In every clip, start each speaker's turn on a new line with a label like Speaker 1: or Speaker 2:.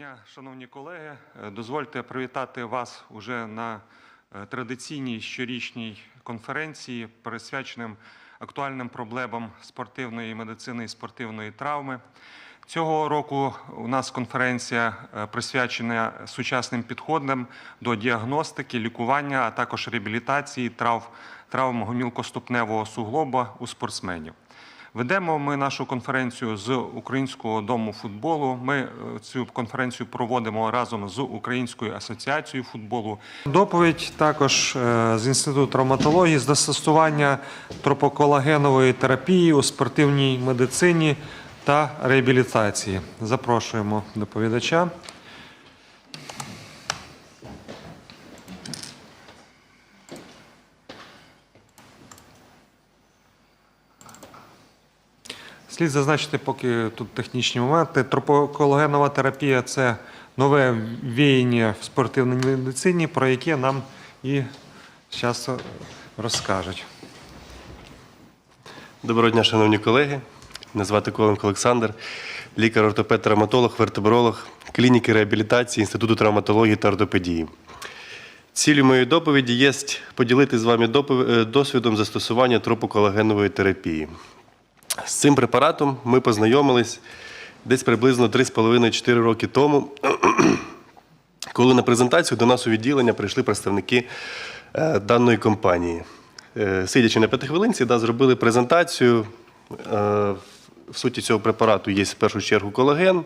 Speaker 1: дня, шановні колеги. Е, Дозвольте привітати вас уже на е, традиційній щорічній конференції, присвяченим актуальним проблемам спортивної медицини і спортивної травми. Цього року у нас конференція е, присвячена сучасним підходам до діагностики, лікування, а також реабілітації трав, травм гомілкоступневого суглоба у спортсменів. Ведемо ми нашу конференцію з Українського дому футболу. Ми е, цю конференцію проводимо разом з Українською асоціацією футболу. Доповідь також е, з інституту травматології з застосування тропоколагенової терапії у спортивній медицині та реабілітації. Запрошуємо доповідача. Слід зазначити, поки тут технічні моменти. Тропоколагенова терапія це нове віяння в спортивній медицині, про яке нам і зараз розкажуть.
Speaker 2: Доброго дня, шановні колеги. Мене звати Коленко Олександр, лікар-ортопед, травматолог, вертебролог, клініки реабілітації Інституту травматології та ортопедії. Цілю моєї доповіді є поділитися з вами е, досвідом застосування тропоколагенової терапії. З цим препаратом ми познайомились десь приблизно 3,5-4 роки тому, коли на презентацію до нас у відділення прийшли представники е, даної компанії. Е, Сидячи на п'ятихвилинці, да, зробили презентацію. Е, В суті цього препарату є в першу чергу колаген,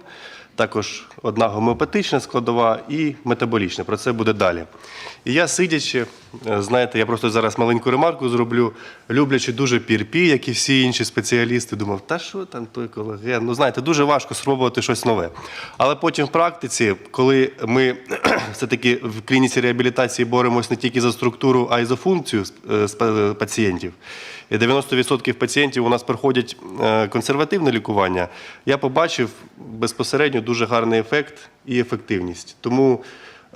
Speaker 2: також одна гомеопатична складова і метаболічна. Про це буде далі. І я сидячи, е, знаєте, я просто зараз маленьку ремарку зроблю, люблячи дуже пірпі, як і всі інші спеціалісти, думав, та що там той колаген? Ну, знаєте, дуже важко спробувати щось нове. Але потім в практиці, коли ми все-таки в клініці реабілітації боремось не тільки за структуру, а й за функцію е, е, пацієнтів. І 90% пацієнтів у нас проходять е, консервативне лікування. Я побачив безпосередньо дуже гарний ефект і ефективність. Тому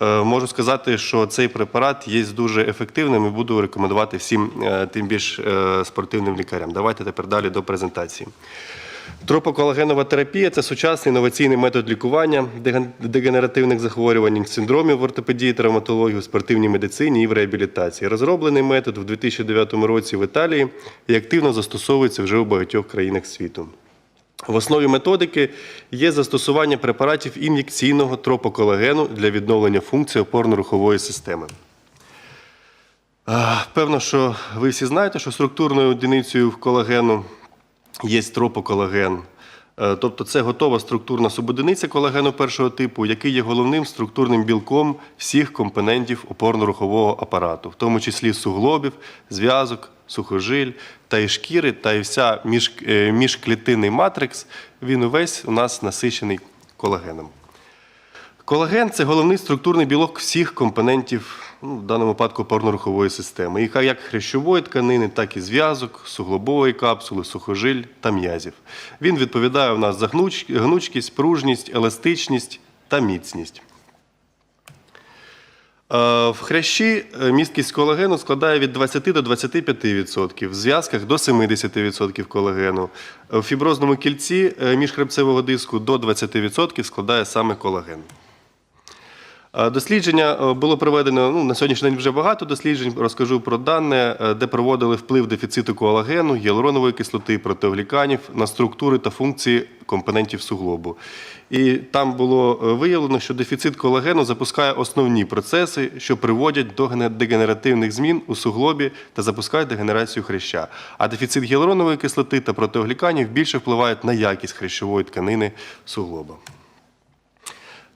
Speaker 2: е, можу сказати, що цей препарат є дуже ефективним і буду рекомендувати всім, е, тим більш спортивним лікарям. Давайте тепер далі до презентації. Тропоколагенова терапія це сучасний інноваційний метод лікування дегенеративних захворювань, синдромів в ортопедії, травматології, спортивній медицині і в реабілітації. Розроблений метод в 2009 році в Італії і активно застосовується вже у багатьох країнах світу. В основі методики є застосування препаратів ін'єкційного тропоколагену для відновлення функції опорно-рухової системи. Певно, що ви всі знаєте, що структурною одиницею колагену є тропоколаген. Е, Тобто це готова структурна субодиниця колагену першого типу, який є головним структурним білком всіх компонентів опорно-рухового апарату, в тому числі суглобів, зв'язок, сухожиль та і шкіри, та і вся між, е, міжклітинний матрикс, він увесь у нас насичений колагеном. Колаген це головний структурний білок всіх компонентів, ну, в даному випадку опорно-рухової системи, і як хрящової тканини, так і зв'язок, суглобової капсули, сухожиль та м'язів. Він відповідає у нас за гнучкість, пружність, еластичність та міцність. Е, В хрящі е, місткість колагену складає від 20 до 25%, в зв'язках до 70% колагену. В фіброзному кільці е, міжхребцевого диску до 20% складає саме колаген. Е, Дослідження е, було проведено ну, на сьогоднішній день вже багато досліджень. Розкажу про дане, е, де проводили вплив дефіциту колагену, гіалуронової кислоти, протеогліканів на структури та функції компонентів суглобу. І там було виявлено, що дефіцит колагену запускає основні процеси, що приводять до дегенеративних змін у суглобі та запускають дегенерацію хряща. А дефіцит гіалуронової кислоти та протеогліканів більше впливають на якість хрящової тканини суглоба.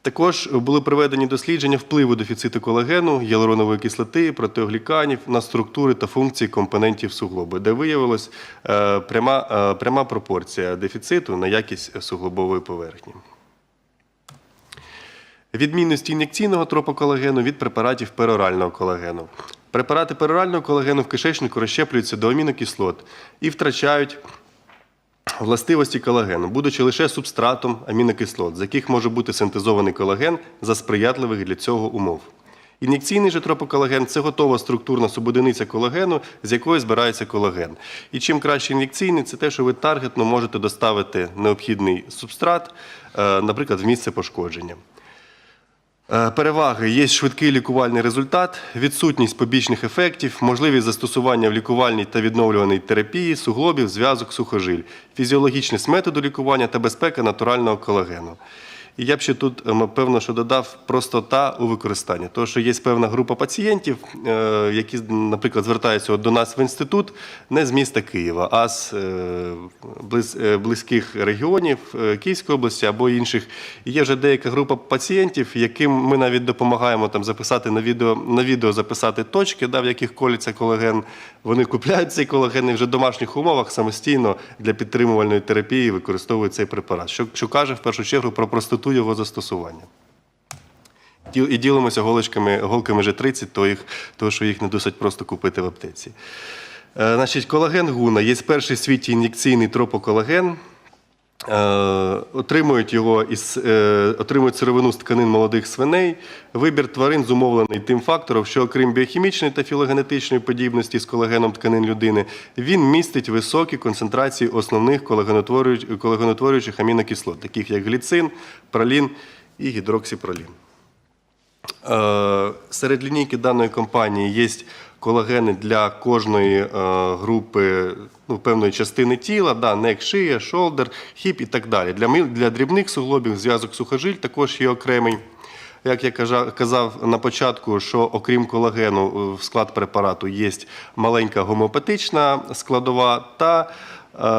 Speaker 2: Також були проведені дослідження впливу дефіциту колагену, гіалуронової кислоти, протеогліканів на структури та функції компонентів суглоби, де виявилась е, пряма, е, пряма пропорція дефіциту на якість суглобової поверхні. Відмінності ін'єкційного тропоколагену від препаратів перорального колагену. Препарати перорального колагену в кишечнику розщеплюються до амінокислот і втрачають властивості колагену, будучи лише субстратом амінокислот, з яких може бути синтезований колаген за сприятливих для цього умов. Ін'єкційний же тропоколаген це готова структурна субодиниця колагену, з якої збирається колаген. І чим краще ін'єкційний, це те, що ви таргетно можете доставити необхідний субстрат, е, наприклад, в місце пошкодження. Е, Переваги є швидкий лікувальний результат, відсутність побічних ефектів, можливість застосування в лікувальній та відновлюваній терапії, суглобів, зв'язок, сухожиль, фізіологічність методу лікування та безпека натурального колагену. І я б ще тут, ем, певно, що додав простота у використанні. Тому що є певна група пацієнтів, е, які, наприклад, звертаються до нас в інститут не з міста Києва, а з е, е, близьких регіонів Київської області або інших. І є вже деяка група пацієнтів, яким ми навіть допомагаємо там записати на відео, на відео записати точки, да, в яких колиться колаген. Вони купляють цей колаген і вже в домашніх умовах самостійно для підтримувальної терапії використовують цей препарат, що, що каже в першу чергу про простоту його застосування. І ділимося голочками, голками G30, то їх, то що їх не досить просто купити в аптеці. Е, значить, колаген гуна є перший в світі ін'єкційний тропоколаген. Е, отримують його із е, отримують сировину з тканин молодих свиней. Вибір тварин зумовлений тим фактором, що окрім біохімічної та філогенетичної подібності з колагеном тканин людини, він містить високі концентрації основних колагенотворююч- колагенотворюючих амінокислот, таких як гліцин, пролін і гідроксипролін. Е, Серед лінійки даної компанії є колагени для кожної е, групи ну, певної частини тіла, да, нек, шия, шолдер, хіп і так далі. Для, для дрібних суглобів зв'язок сухожиль також є окремий. Як я казав на початку, що окрім колагену е, в склад препарату є маленька гомеопатична складова та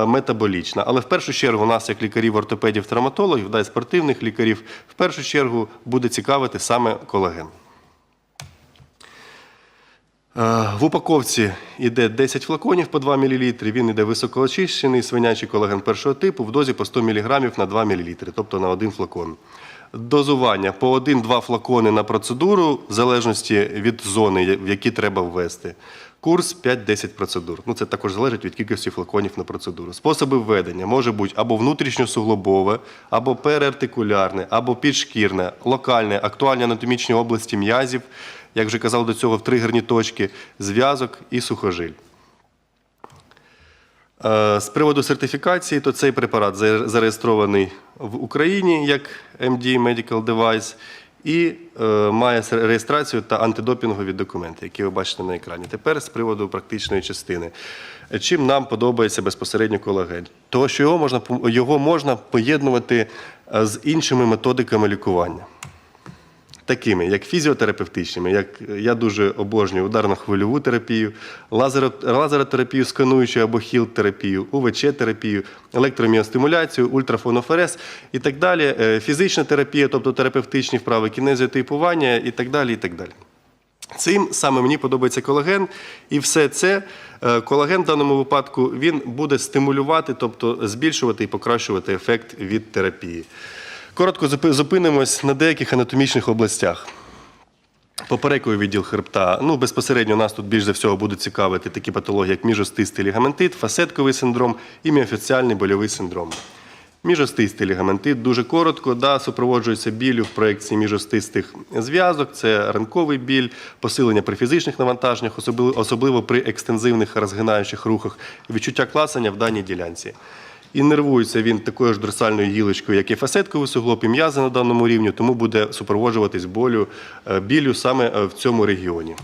Speaker 2: метаболічна. Але в першу чергу нас, як лікарів, ортопедів, травматологів, да, і спортивних лікарів, в першу чергу буде цікавити саме колаген. Е, В упаковці йде 10 флаконів по 2 мл. Він йде високоочищений свинячий колаген першого типу в дозі по 100 мг на 2 мл, тобто на один флакон. Дозування по 1-2 флакони на процедуру, в залежності від зони, в які треба ввести. Курс 5-10 процедур. Ну, це також залежить від кількості флаконів на процедуру. Способи введення може бути або внутрішньосуглобове, або переартикулярне, або підшкірне, локальне, актуальні анатомічні області м'язів, як вже казав до цього, в тригерні точки, зв'язок і сухожиль. Е, З приводу сертифікації, то цей препарат зареєстрований в Україні як MD Medical Device і е, має реєстрацію та антидопінгові документи, які ви бачите на екрані. Тепер з приводу практичної частини. Чим нам подобається безпосередньо колаген? Того, що його можна, його можна поєднувати е, з іншими методиками лікування такими, як фізіотерапевтичними, як я дуже обожнюю ударно-хвильову терапію, лазеро- лазеротерапію скануючу або хіл-терапію, УВЧ-терапію, електроміостимуляцію, ультрафонофорез і так далі, е, фізична терапія, тобто терапевтичні вправи, кінезіотипування і так далі. І так далі. Цим саме мені подобається колаген, і все це е, колаген в даному випадку він буде стимулювати, тобто збільшувати і покращувати ефект від терапії. Коротко зупинимось на деяких анатомічних областях. Поперековий відділ хребта. Ну, безпосередньо нас тут більш за всього будуть цікавити такі патології, як міжостистий лігаментит, фасетковий синдром і міофіціальний больовий синдром. Міжостистий лігаментит дуже коротко, да, супроводжується біллю в проекції міжостистих зв'язок, це ранковий біль, посилення при фізичних навантаженнях, особливо, при екстензивних розгинаючих рухах, відчуття класання в даній ділянці. І нервується він такою ж дорсальною гілочкою, як і фасетковий суглоб, і м'язи на даному рівні, тому буде супроводжуватись болю, е, білю саме е, в цьому регіоні.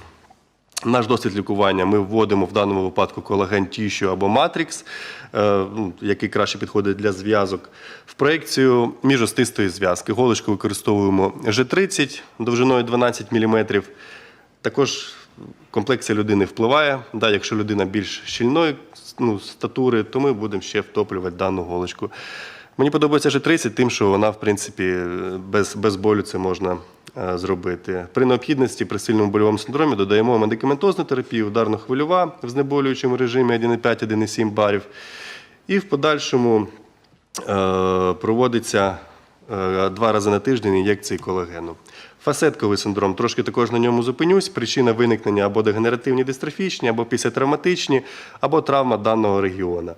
Speaker 2: Наш досвід лікування ми вводимо в даному випадку колаген тіщу або матрікс, е, ну, який краще підходить для зв'язок. В проекцію міжостистої зв'язки. Голочку використовуємо G30 довжиною 12 мм. Також комплексія людини впливає. Да, якщо людина більш щільної ну, статури, то ми будемо ще втоплювати дану голочку. Мені подобається G30 тим, що вона, в принципі, без, без болю це можна е, зробити. При необхідності при сильному больовому синдромі додаємо медикаментозну терапію, ударно-хвильова в знеболюючому режимі 1,5-1,7 барів. І в подальшому е, проводиться е, два рази на тиждень ін'єкції колагену. Фасетковий синдром, трошки також на ньому зупинюсь. Причина виникнення або дегенеративні дистрофічні, або після-травматичні, або травма даного регіону.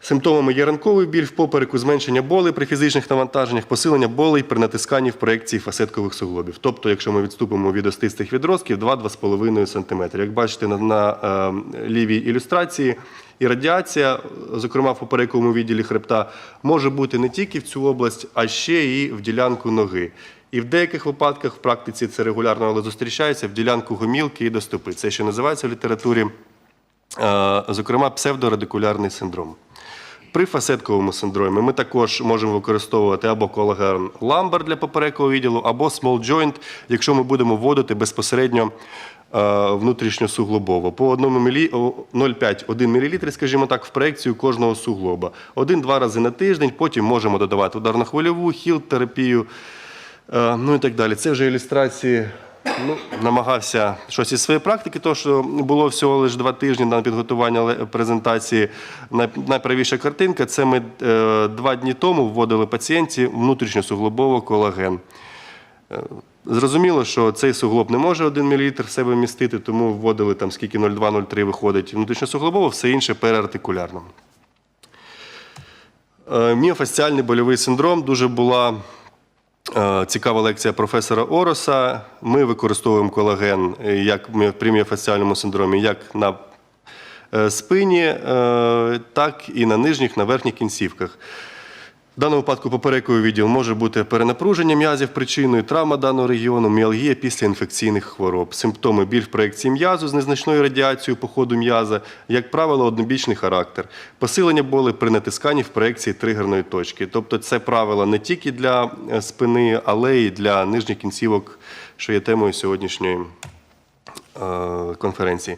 Speaker 2: Симптомами є ранковий біль в попереку, зменшення болей при фізичних навантаженнях, посилення болей при натисканні в проекції фасеткових суглобів. Тобто, якщо ми відступимо від остистих відростків, 2-2,5 см. Як бачите на, на е, лівій ілюстрації, і радіація, зокрема в поперековому відділі хребта, може бути не тільки в цю область, а ще і в ділянку ноги. І в деяких випадках в практиці це регулярно але зустрічається в ділянку гомілки і до стопи. Це ще називається в літературі, е, зокрема, псевдорадикулярний синдром. При фасетковому синдромі ми також можемо використовувати або колаген ламбер для поперекового відділу, або small joint, якщо ми будемо вводити безпосередньо внутрішньосуглобово. По 1 0,5-1 мл, скажімо так, в проекцію кожного суглоба. Один-два рази на тиждень, потім можемо додавати ударно-хвильову, хіл-терапію, е, ну і так далі. Це вже ілюстрації. Ну, намагався щось із своєї практики, тому що було всього лише два тижні на підготування презентації. Найправіша картинка це ми е, два дні тому вводили пацієнті внутрішньосуглобово колаген. Зрозуміло, що цей суглоб не може 1 мл в себе вмістити, тому вводили там скільки 0,2-0,3 виходить внутрішньосуглобово, все інше переартикулярно. Е, Міофасціальний больовий синдром дуже була е, цікава лекція професора Ороса. Ми використовуємо колаген е, як при міофасціальному синдромі, як на спині, так і на нижніх, на верхніх кінцівках. В даному випадку поперековий відділ може бути перенапруження м'язів причиною, травма даного регіону, міалгія після інфекційних хвороб. Симптоми біль в проекції м'язу з незначною радіацією по ходу м'яза, як правило, однобічний характер. Посилення боли при натисканні в проекції тригерної точки. Тобто це правило не тільки для е, спини, але й для нижніх кінцівок, що є темою сьогоднішньої е, конференції.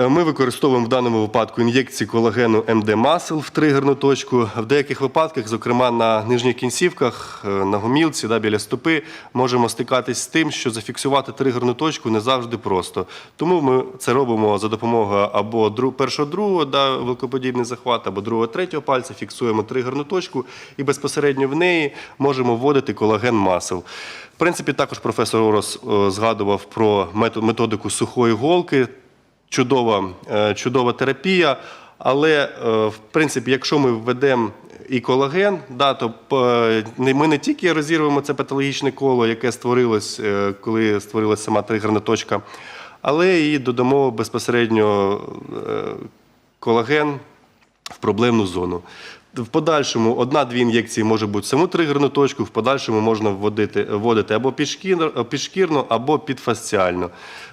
Speaker 2: Е, Ми використовуємо в даному випадку ін'єкції колагену MD Muscle в тригерну точку. В деяких випадках, зокрема на нижніх кінцівках, е, на гомілці, да, біля стопи, можемо стикатись з тим, що зафіксувати тригерну точку не завжди просто. Тому ми це робимо за допомогою або першого другого да, великоподібний захват, або другого третього пальця, фіксуємо тригерну точку і безпосередньо в неї можемо вводити колаген масел. В принципі, також професор Орос е, згадував про метод- методику сухої голки чудова, е, чудова терапія. Але, е, в принципі, якщо ми введемо і колаген, да, то е, ми не тільки розірвемо це патологічне коло, яке створилось, коли створилася сама тригерна точка, але і додамо безпосередньо колаген в проблемну зону. В подальшому одна-дві ін'єкції може бути саму тригерну точку, в подальшому можна вводити, вводити або підшкірно, або підфасціально.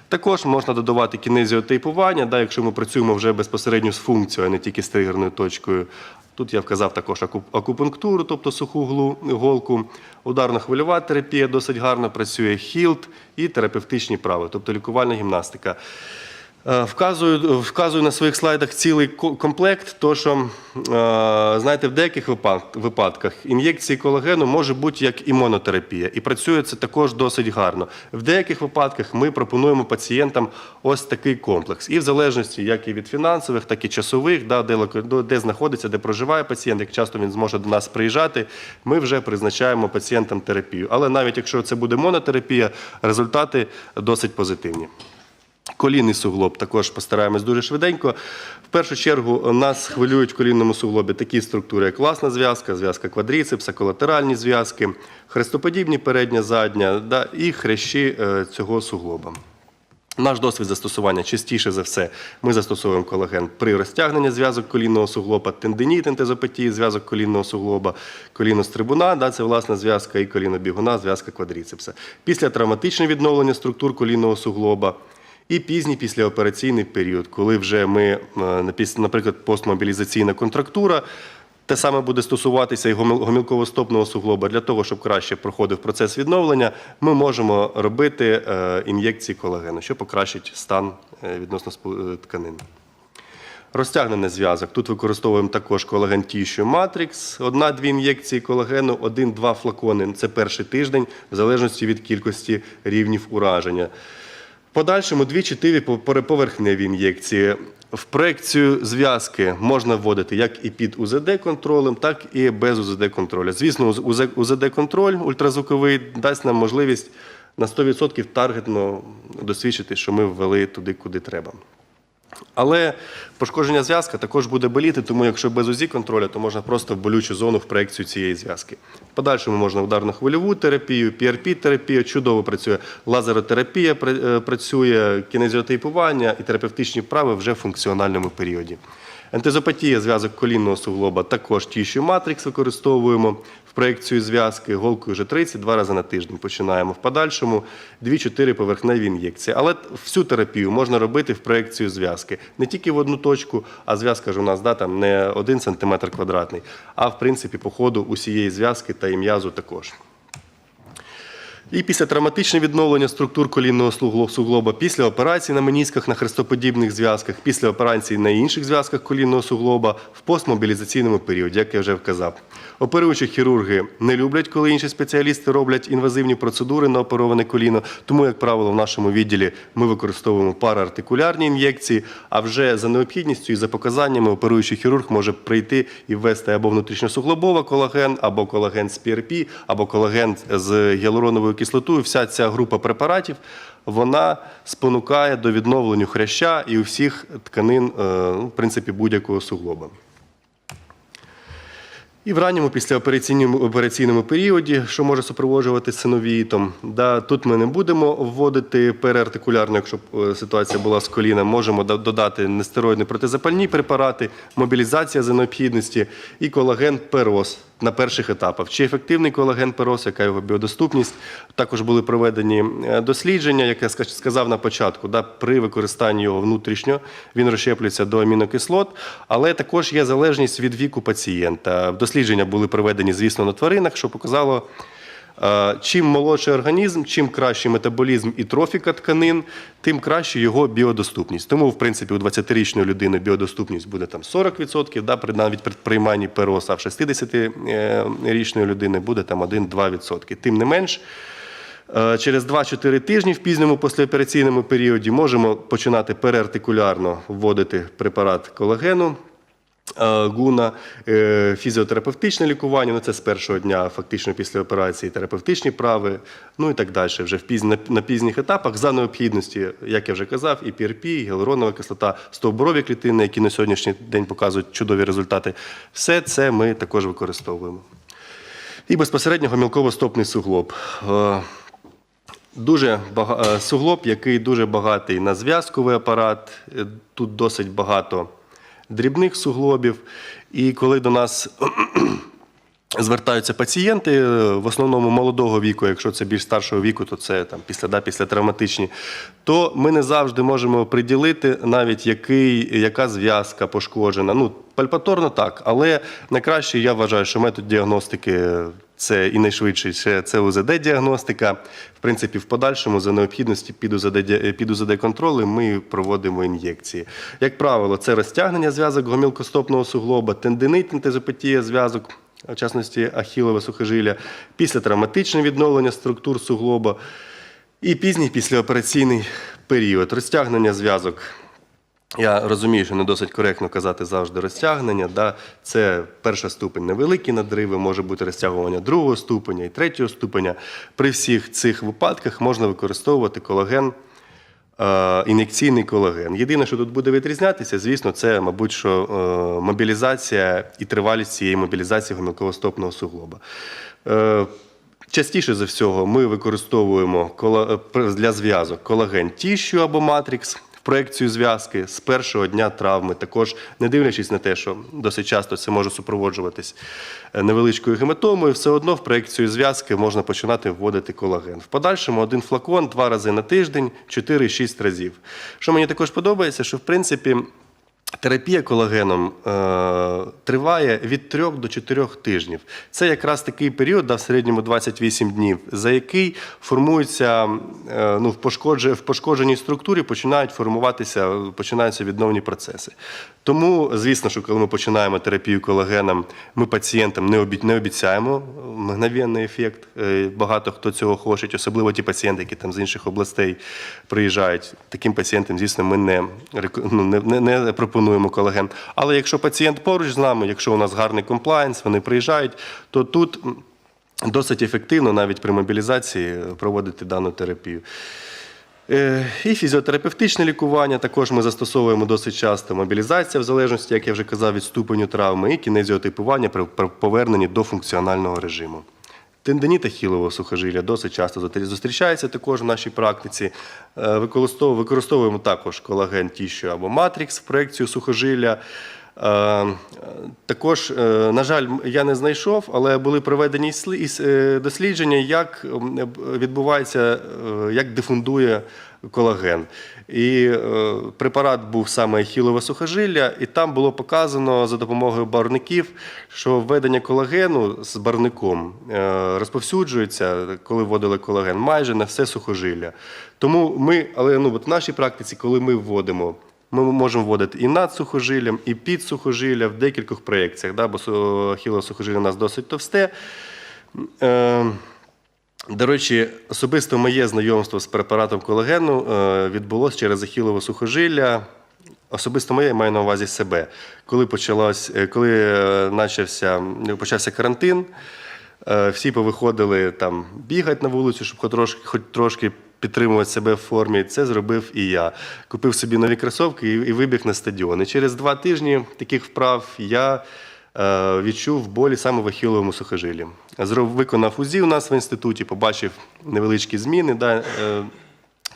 Speaker 2: Також можна додавати кінезіотейпування, да, якщо ми працюємо вже безпосередньо з функцією, а не тільки з тригерною точкою. Тут я вказав також акупунктуру, тобто суху голку. Ударно-хвильова терапія досить гарно працює, хілт і терапевтичні прави, тобто лікувальна гімнастика. Е, Вказую, вказую на своїх слайдах цілий комплект, то що, е, знаєте, в деяких випадках ін'єкції колагену може бути як імунотерапія, і працює це також досить гарно. В деяких випадках ми пропонуємо пацієнтам ось такий комплекс. І в залежності як і від фінансових, так і часових, да, де, де знаходиться, де проживає пацієнт, як часто він зможе до нас приїжджати, ми вже призначаємо пацієнтам терапію. Але навіть якщо це буде монотерапія, результати досить позитивні. Колінний суглоб також постараємось дуже швиденько. В першу чергу нас хвилюють в колінному суглобі такі структури, як власна зв'язка, зв'язка квадріцепса, колатеральні зв'язки, хрестоподібні передня, задня да, і хрящі е, цього суглоба. Наш досвід застосування частіше за все ми застосовуємо колаген при розтягненні зв'язок колінного суглоба, тендиніт, ентезопатії, зв'язок колінного суглоба, колінострибуна, да, це власна зв'язка, і колінобігуна, зв'язка квадріцепса. Після травматичне відновлення структур колінного суглоба. І пізній післяопераційний період, коли вже ми, е, наприклад, постмобілізаційна контрактура, те саме буде стосуватися і гомілково-стопного суглоба. Для того, щоб краще проходив процес відновлення, ми можемо робити е, ін'єкції колагену, що покращить стан е, відносно тканин. Розтягнений зв'язок. Тут використовуємо також колаген Tissue Matrix. Одна-дві ін'єкції колагену, один-два флакони. Це перший тиждень, в залежності від кількості рівнів ураження. Подальшому дві-чотири поверхневі ін'єкції. В проекцію зв'язки можна вводити як і під УЗД-контролем, так і без УЗД-контролю. Звісно, УЗД-контроль ультразвуковий дасть нам можливість на 100% таргетно досвідчити, що ми ввели туди, куди треба. Але пошкодження зв'язка також буде боліти, тому якщо без УЗІ контролю, то можна просто в болючу зону в проекцію цієї зв'язки. Подальшому можна ударно-хвильову терапію, PRP-терапія, чудово працює, лазеротерапія е, працює, кінезіотейпування і терапевтичні вправи вже в функціональному періоді. Ентезопатія, зв'язок колінного суглоба, також тіщу матрикс використовуємо в проекцію зв'язки голкою вже 30 два рази на тиждень. Починаємо в подальшому 2-4 поверхневі ін'єкції. Але всю терапію можна робити в проекцію зв'язки не тільки в одну точку, а зв'язка ж у нас да, там не 1 см квадратний, а в принципі по ходу усієї зв'язки та і м'язу також. І після травматичне відновлення структур колінного суглоба, після операцій на менісках на хрестоподібних зв'язках, після операцій на інших зв'язках колінного суглоба в постмобілізаційному періоді, як я вже вказав. Оперуючі хірурги не люблять, коли інші спеціалісти роблять інвазивні процедури на опероване коліно. Тому, як правило, в нашому відділі ми використовуємо параартикулярні ін'єкції. А вже за необхідністю і за показаннями оперуючий хірург може прийти і ввести або внутрішньосуглобовий колаген, або колаген з PRP, або колаген з гіалуроновою кислотою. Вся ця група препаратів вона спонукає до відновлення хряща і у всіх тканин, е, ну, в принципі, будь-якого суглоба. І в ранньому післяопераційному операційному періоді, що може супроводжувати синовіїтом, тут ми не будемо вводити переартикулярно, якщо е, ситуація була з коліном, можемо додати нестероїдні протизапальні препарати, мобілізація за необхідності і колаген перос на перших етапах. Чи ефективний колаген перос, яка його біодоступність? Також були проведені е, дослідження, як я сказав на початку, да, при використанні його внутрішньо він розщеплюється до амінокислот, але також є залежність від віку пацієнта. Дослідження були проведені, звісно, на тваринах, що показало. Е, Чим молодший організм, чим кращий метаболізм і трофіка тканин, тим краще його біодоступність. Тому, в принципі, у 20-річної людини біодоступність буде там 40%, да, навіть при прийманні пероса, а в 60-річної людини буде там 1-2%. Тим не менш, Е, Через 2-4 тижні в пізньому післяопераційному періоді можемо починати переартикулярно вводити препарат колагену. Гуна, е, фізіотерапевтичне лікування, ну це з першого дня, фактично після операції, терапевтичні прави, ну і так далі. Вже в пізні, на, пізніх етапах за необхідності, як я вже казав, і PRP, і гіалуронова кислота, стовбурові клітини, які на сьогоднішній день показують чудові результати. Все це ми також використовуємо. І безпосередньо гомілково-стопний суглоб. Е, Дуже бага... е, суглоб, який дуже багатий на зв'язковий апарат. Тут досить багато дрібних суглобів. І коли до нас звертаються пацієнти, е, в основному молодого віку, якщо це більш старшого віку, то це там після, да, після травматичні, то ми не завжди можемо приділити навіть який, яка зв'язка пошкоджена. Ну, пальпаторно так, але найкраще я вважаю, що метод діагностики це і найшвидший це, УЗД-діагностика. В принципі, в подальшому за необхідності під УЗД, під УЗД-контролем ми проводимо ін'єкції. Як правило, це розтягнення зв'язок гомілкостопного суглоба, тендинит, ентезопатія зв'язок, в частності ахілове сухожилля, післятравматичне відновлення структур суглоба і пізній післяопераційний період. Розтягнення зв'язок я розумію, що не досить коректно казати завжди розтягнення. Да? Це перша ступень невеликі надриви, може бути розтягування другого ступеня і третього ступеня. При всіх цих випадках можна використовувати колаген, е, ін'єкційний колаген. Єдине, що тут буде відрізнятися, звісно, це, мабуть, що е, мобілізація і тривалість цієї мобілізації гомілково-стопного суглоба. Е, Частіше за всього ми використовуємо е, для зв'язок колаген тіщу або матрікс проекцію зв'язки з першого дня травми. Також не дивлячись на те, що досить часто це може супроводжуватись е, невеличкою гематомою, все одно в проекцію зв'язки можна починати вводити колаген. В подальшому один флакон два рази на тиждень, 4-6 разів. Що мені також подобається, що в принципі. Терапія колагеном е, триває від 3 до 4 тижнів. Це якраз такий період, да, в середньому 28 днів, за який формуються е, ну, в, пошкодж... в пошкодженій структурі починають формуватися, починаються відновні процеси. Тому, звісно, що коли ми починаємо терапію колагеном, ми пацієнтам не, обі... не обіцяємо мгновенний ефект. Е, Багато хто цього хоче, особливо ті пацієнти, які там з інших областей приїжджають. Таким пацієнтам, звісно, ми не, ну, не, не, не пропонуємо колаген. Але якщо пацієнт поруч з нами, якщо у нас гарний комплаєнс, вони приїжджають, то тут досить ефективно навіть при мобілізації проводити дану терапію. Е, І фізіотерапевтичне лікування також ми застосовуємо досить часто. Мобілізація, в залежності, як я вже казав, від ступеню травми, і кінезіотипування при поверненні до функціонального режиму. Тендиніт ахілового сухожилля досить часто зустрічається також в нашій практиці. Е, Використовуємо також колаген тіщу або матрікс в проекцію сухожилля. Е, Також, е, на жаль, я не знайшов, але були проведені дослідження, як відбувається, як дифундує колаген. І е, препарат був саме ахілове сухожилля, і там було показано за допомогою барвників, що введення колагену з барвником е, розповсюджується, коли вводили колаген, майже на все сухожилля. Тому ми, але ну, от в нашій практиці, коли ми вводимо ми можемо вводити і над сухожиллям, і під сухожилля в декількох проєкціях, да, бо ахілове сухожилля у нас досить товсте. Е, до речі, особисто моє знайомство з препаратом колагену е, відбулося через ахілове сухожилля. Особисто моє я маю на увазі себе. Коли почалось, е, коли е, начався, почався карантин, е, всі повиходили там бігати на вулицю, щоб хоч трошки, хоч трошки підтримувати себе в формі. Це зробив і я. Купив собі нові кросівки і, і вибіг на стадіон. І через два тижні таких вправ я е, відчув болі саме в ахіловому сухожилі. Виконав УЗІ у нас в інституті, побачив невеличкі зміни. Да, е,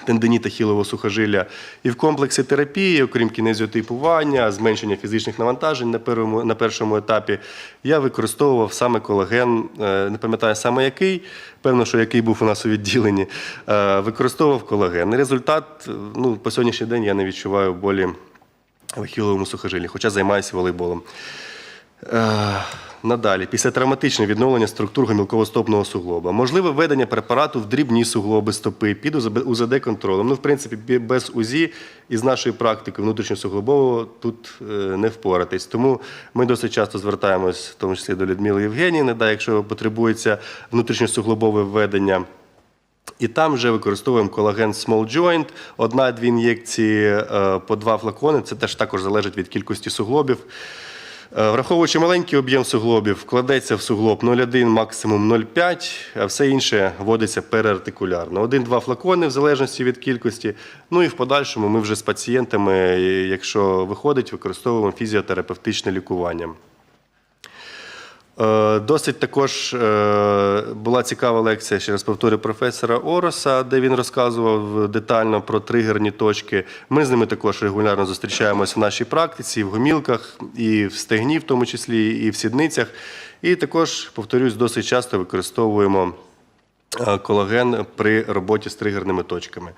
Speaker 2: тендиніт ахілового сухожилля. І в комплексі терапії, окрім кінезіотипування, зменшення фізичних навантажень на першому, на першому етапі, я використовував саме колаген, е, не пам'ятаю саме який, певно, що який був у нас у відділенні, е, використовував колаген. Результат, е, ну, по сьогоднішній день я не відчуваю болі в ахіловому сухожилі, хоча займаюся волейболом. Е, Надалі, після травматичного відновлення структур гомілково-стопного суглоба. Можливе введення препарату в дрібні суглоби стопи під УЗД-контролем. Ну, в принципі, без УЗІ із нашої практики внутрішньосуглобового тут е, не впоратись. Тому ми досить часто звертаємось, в тому числі до Людмили Євгенівни, да, якщо потребується внутрішньосуглобове введення. І там вже використовуємо колаген Small Joint, одна-дві ін'єкції е, по два флакони. Це теж також залежить від кількості суглобів. Е, Враховуючи маленький об'єм суглобів, вкладеться в суглоб 0,1, максимум 0,5, а все інше вводиться переартикулярно. Один-два флакони в залежності від кількості. Ну і в подальшому ми вже з пацієнтами, якщо виходить, використовуємо фізіотерапевтичне лікування. Е, Досить також е, була цікава лекція, ще раз повторю, професора Ороса, де він розказував детально про тригерні точки. Ми з ними також регулярно зустрічаємося в нашій практиці, і в гомілках, і в стегні, в тому числі, і в сідницях. І також, повторюсь, досить часто використовуємо е, колаген при роботі з тригерними точками.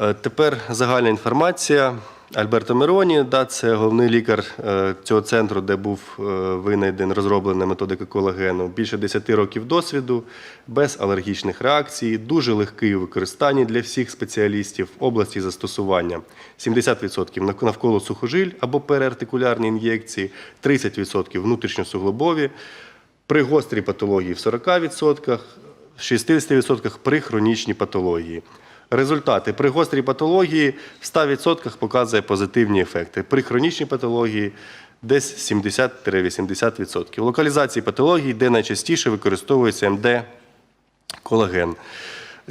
Speaker 2: Е, Тепер загальна інформація. Альберто Мероні, да, це головний лікар е, цього центру, де був е, винайден розроблена методика колагену. Більше 10 років досвіду, без алергічних реакцій, дуже легкий у використанні для всіх спеціалістів в області застосування. 70% навколо сухожиль або переартикулярні ін'єкції, 30% внутрішньосуглобові, при гострій патології в 40%, в 60% при хронічній патології. Результати при гострій патології в 100% показує позитивні ефекти. При хронічній патології десь 70-80%. В локалізації патології, де найчастіше використовується МД колаген.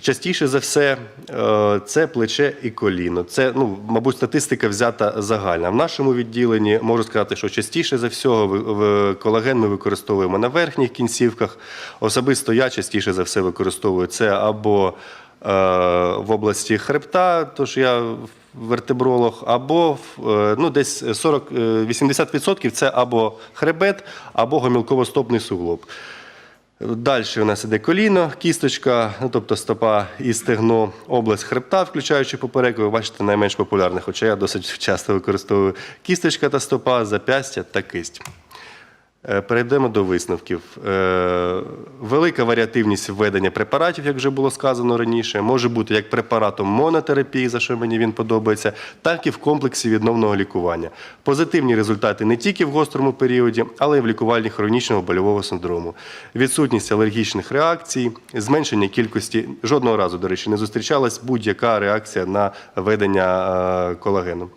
Speaker 2: Частіше за все, е, це плече і коліно. Це, ну, мабуть, статистика взята загальна. В нашому відділенні можу сказати, що частіше за всього колаген ми використовуємо на верхніх кінцівках. Особисто я частіше за все використовую це або в області хребта, тож я вертебролог, або е, ну, десь 40, е, 80% це або хребет, або гомілково-стопний суглоб. Далі у нас іде коліно, кісточка, ну, тобто стопа і стегно, область хребта, включаючи попереку. Ви бачите, найменш популярне, хоча я досить часто використовую кісточка та стопа, запястя та кисть. Е, Перейдемо до висновків. Е, Велика варіативність введення препаратів, як вже було сказано раніше, може бути як препаратом монотерапії, за що мені він подобається, так і в комплексі відновного лікування. Позитивні результати не тільки в гострому періоді, але й в лікуванні хронічного больового синдрому. Відсутність алергічних реакцій, зменшення кількості жодного разу, до речі, не зустрічалась будь-яка реакція на введення е, колагену.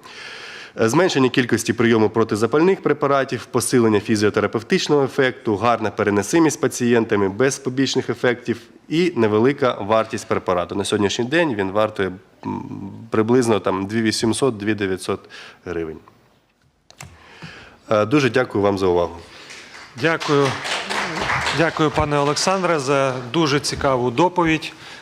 Speaker 2: Зменшення кількості прийому протизапальних препаратів, посилення фізіотерапевтичного ефекту, гарна переносимість пацієнтами без побічних ефектів і невелика вартість препарату. На сьогоднішній день він вартує приблизно там 2800-2900 гривень. Е, Дуже дякую вам за увагу.
Speaker 1: Дякую. Дякую, пане Олександре, за дуже цікаву доповідь.